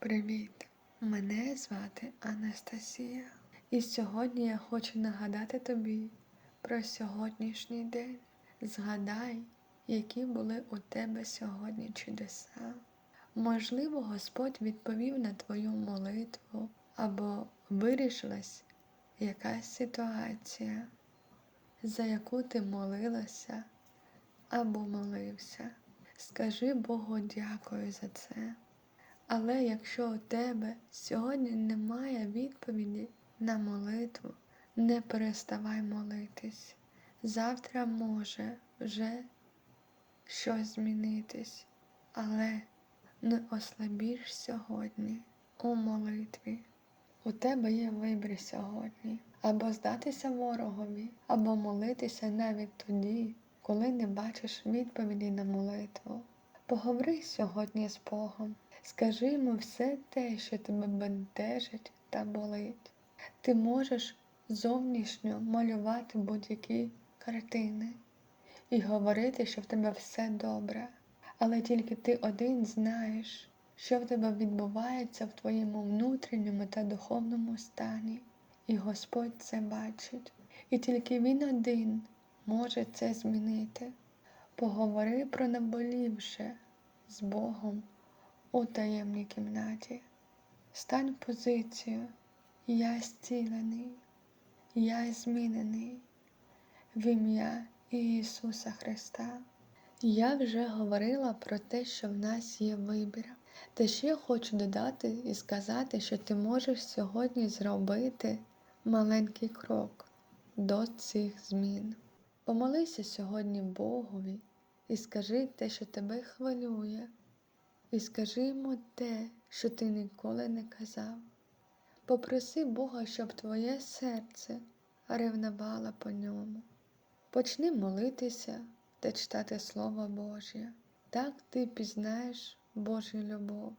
Привіт! Мене звати Анастасія. І сьогодні я хочу нагадати тобі про сьогоднішній день. Згадай, які були у тебе сьогодні чудеса. Можливо, Господь відповів на твою молитву або вирішилась якась ситуація, за яку ти молилася або молився. Скажи Богу дякую за це. Але якщо у тебе сьогодні немає відповіді на молитву, не переставай молитись. Завтра може вже щось змінитись, але не ослабіш сьогодні у молитві. У тебе є вибір сьогодні або здатися ворогові, або молитися навіть тоді, коли не бачиш відповіді на молитву. Поговори сьогодні з Богом. Скажи йому все те, що тебе бентежить та болить. Ти можеш зовнішньо малювати будь-які картини і говорити, що в тебе все добре, але тільки ти один знаєш, що в тебе відбувається в твоєму внутрішньому та духовному стані, і Господь це бачить. І тільки Він один може це змінити. Поговори про наболівше з Богом у таємній кімнаті. Стань позицію, я зцілений, я змінений в ім'я Ісуса Христа. Я вже говорила про те, що в нас є вибір. Та ще хочу додати і сказати, що ти можеш сьогодні зробити маленький крок до цих змін. Помолися сьогодні Богові і скажи те, що тебе хвилює, і скажи йому те, що ти ніколи не казав. Попроси Бога, щоб твоє серце ревнувало по ньому. Почни молитися та читати Слово Боже. Так ти пізнаєш Божу любов.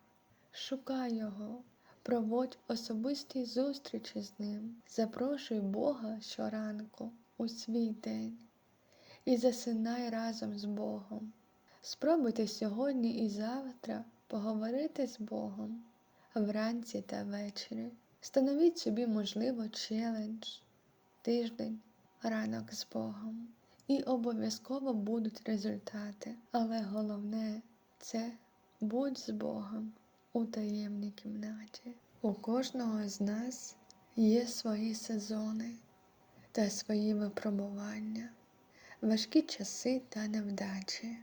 Шукай Його, проводь особисті зустрічі з Ним, запрошуй Бога щоранку у свій день і засинай разом з Богом. Спробуйте сьогодні і завтра поговорити з Богом вранці та ввечері. Становіть собі, можливо, челендж, тиждень, ранок з Богом. І обов'язково будуть результати. Але головне це будь з Богом у таємній кімнаті. У кожного з нас є свої сезони та свої випробування, важкі часи та невдачі.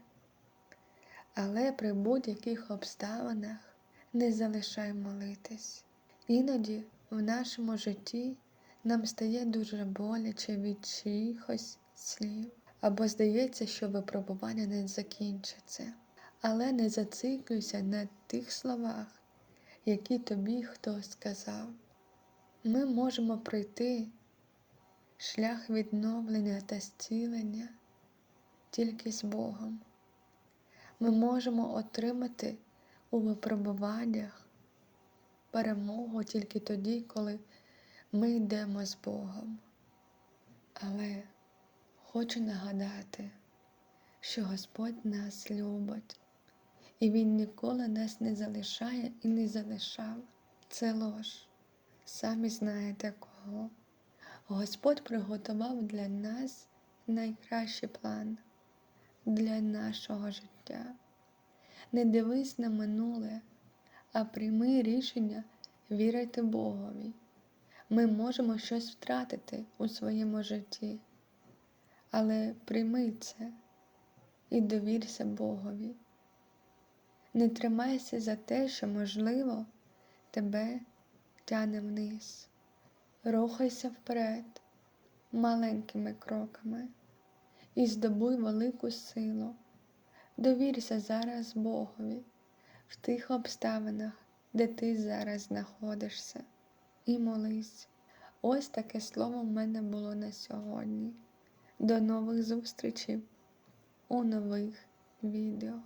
Але при будь-яких обставинах не залишай молитись. Іноді в нашому житті нам стає дуже боляче від чиїхось слів, або здається, що випробування не закінчиться. Але не зациклюйся на тих словах, які тобі хтось сказав. Ми можемо пройти шлях відновлення та зцілення тільки з Богом. Ми можемо отримати у випробуваннях перемогу тільки тоді, коли ми йдемо з Богом. Але хочу нагадати, що Господь нас любить, і Він ніколи нас не залишає і не залишав. Це лож. Самі знаєте кого. Господь приготував для нас найкращий план для нашого життя. Не дивись на минуле, а прийми рішення вірити Богові. Ми можемо щось втратити у своєму житті, але прийми це і довірся Богові. Не тримайся за те, що, можливо, тебе тяне вниз. Рухайся вперед маленькими кроками і здобуй велику силу. Довірся зараз Богові в тих обставинах, де ти зараз знаходишся, і молись. Ось таке слово в мене було на сьогодні. До нових зустрічей у нових відео.